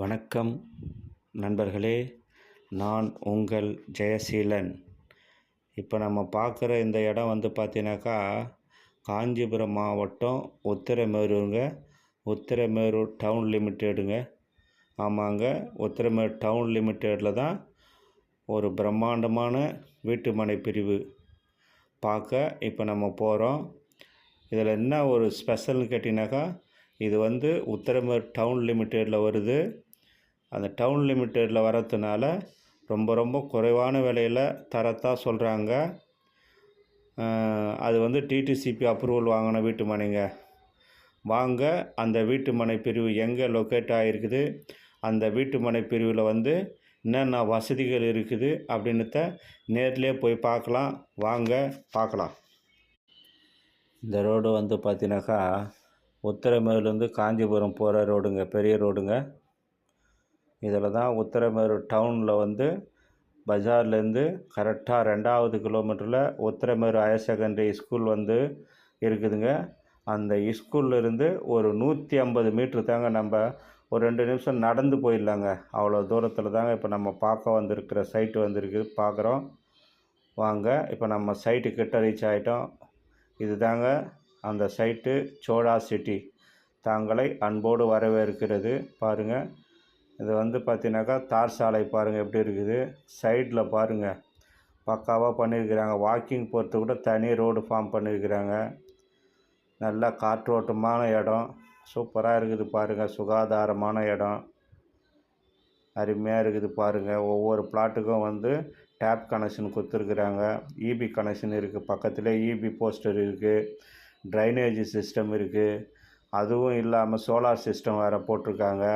வணக்கம் நண்பர்களே நான் உங்கள் ஜெயசீலன். இப்போ நம்ம பார்க்குற இந்த இடம் வந்து பார்த்தீங்கன்னாக்கா காஞ்சிபுரம் மாவட்டம் உத்திரமேரூருங்க. உத்திரமேரூர் டவுன் லிமிட்டெடுங்க ஆமாங்க உத்திரமேரூர் டவுன் லிமிட்டெடில் தான் ஒரு பிரம்மாண்டமான வீட்டுமனை பிரிவு பார்க்க இப்போ நம்ம போகிறோம் இதில் என்ன ஒரு ஸ்பெஷல்னு கேட்டிங்கனாக்கா இது வந்து உத்திரமேர் டவுன் லிமிட்டெடில் வருது. அந்த டவுன் லிமிட்டெடில் வரதுனால ரொம்ப ரொம்ப குறைவான விலையில் தரத்தான் சொல்கிறாங்க அது வந்து டிடிசிபி அப்ரூவல் வாங்கின வீட்டு மனைங்க. வாங்க அந்த வீட்டு மனை பிரிவு எங்கே லொக்கேட் ஆகிருக்குது அந்த வீட்டு மனை பிரிவில் வந்து என்னென்ன வசதிகள் இருக்குது அப்படின்னுத்த நேர்லேயே போய் பார்க்கலாம். வாங்க பார்க்கலாம். இந்த ரோடு வந்து பார்த்தீங்கன்னாக்கா உத்தரமேலேருந்து காஞ்சிபுரம் போகிற ரோடுங்க பெரிய ரோடுங்க. இதில் தான் உத்திரமேரூர் டவுனில் வந்து பஜார்லேருந்து கரெக்டாக ரெண்டாவது கிலோமீட்டரில் உத்திரமேரூர் ஹையர் செகண்டரி ஸ்கூல் வந்து இருக்குதுங்க. அந்த ஸ்கூல்லேருந்து ஒரு நூற்றி ஐம்பது மீட்ரு தாங்க நம்ம ஒரு ரெண்டு நிமிஷம் நடந்து போயிடலாங்க. அவ்வளோ தூரத்தில் தாங்க இப்போ நம்ம பார்க்க வந்திருக்கிற சைட்டு வந்திருக்குது பார்க்குறோம். வாங்க இப்போ நம்ம சைட்டு கிட்ட ரீச் ஆகிட்டோம் இது தாங்க அந்த சைட்டு சோழா சிட்டி. தாங்களை அன்போடு வரவேற்கிறது. பாருங்கள் இது வந்து பார்த்தீங்கன்னாக்கா தார் சாலை பாருங்கள் எப்படி இருக்குது? சைடில் பாருங்கள் பக்காவாக பண்ணியிருக்கிறாங்க. வாக்கிங் போகிறது கூட தனி ரோடு ஃபார்ம் பண்ணியிருக்கிறாங்க. நல்லா காற்றோட்டமான இடம். சூப்பராக இருக்குது பாருங்கள் சுகாதாரமான இடம். அருமையாக இருக்குது பாருங்கள் ஒவ்வொரு பிளாட்டுக்கும் வந்து டேப் கனெக்ஷன் கொடுத்துருக்குறாங்க. இபி கனெக்ஷன் இருக்குது பக்கத்தில் இபி போஸ்டர் இருக்குது ட்ரைனேஜ் சிஸ்டம் இருக்குது அதுவும் இல்லாமல் சோலார் சிஸ்டம் வேறு போட்டிருக்காங்க.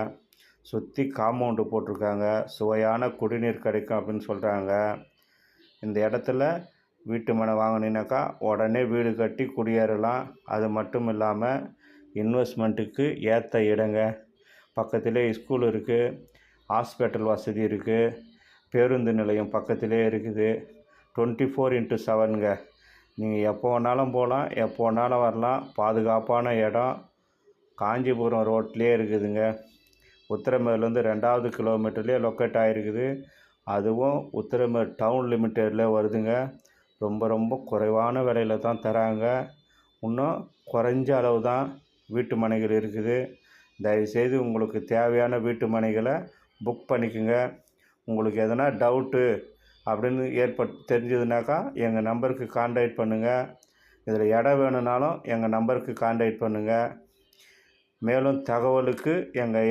சுற்றி காம்பவுண்டு போட்டிருக்காங்க. சுவையான குடிநீர் கிடைக்கும் அப்படின்னு சொல்கிறாங்க இந்த இடத்துல வீட்டு மனை வாங்கினீனாக்கா உடனே வீடு கட்டி குடியேறலாம். அது மட்டும் இல்லாமல் இன்வெஸ்ட்மெண்ட்டுக்கு ஏற்ற இடங்க. பக்கத்திலே ஸ்கூல் இருக்குது ஹாஸ்பிட்டல் வசதி இருக்குது பேருந்து நிலையம் பக்கத்திலே இருக்குது. டுவெண்ட்டி ஃபோர் இன்ட்டு செவனுங்க நீங்கள் எப்போ வேணாலும் போகலாம். எப்போ வேணாலும் வரலாம். பாதுகாப்பான இடம். காஞ்சிபுரம் ரோட்லேயே இருக்குதுங்க. உத்திரமேர்லேருந்து ரெண்டாவது கிலோமீட்டர்லேயே லொக்கேட் ஆகிருக்குது அதுவும் உத்திரமேர் டவுன் லிமிட்டடில் வருதுங்க. ரொம்ப ரொம்ப குறைவான விலையில் தான் தராங்க. இன்னும் குறைஞ்ச அளவு தான் வீட்டு மனைகள் இருக்குது. தயவுசெய்து உங்களுக்கு தேவையான வீட்டு மனைகளை புக் பண்ணிக்கோங்க. உங்களுக்கு எதனா டவுட்டு அப்படின்னு ஏற்பட்டு தெரிஞ்சதுனாக்கா எங்கள் நம்பருக்கு காண்டாக்ட் பண்ணுங்கள் இதில் இடம் வேணும்னாலும் எங்கள் நம்பருக்கு காண்டாக்ட் பண்ணுங்கள் மேலும் தகவலுக்கு எங்கள்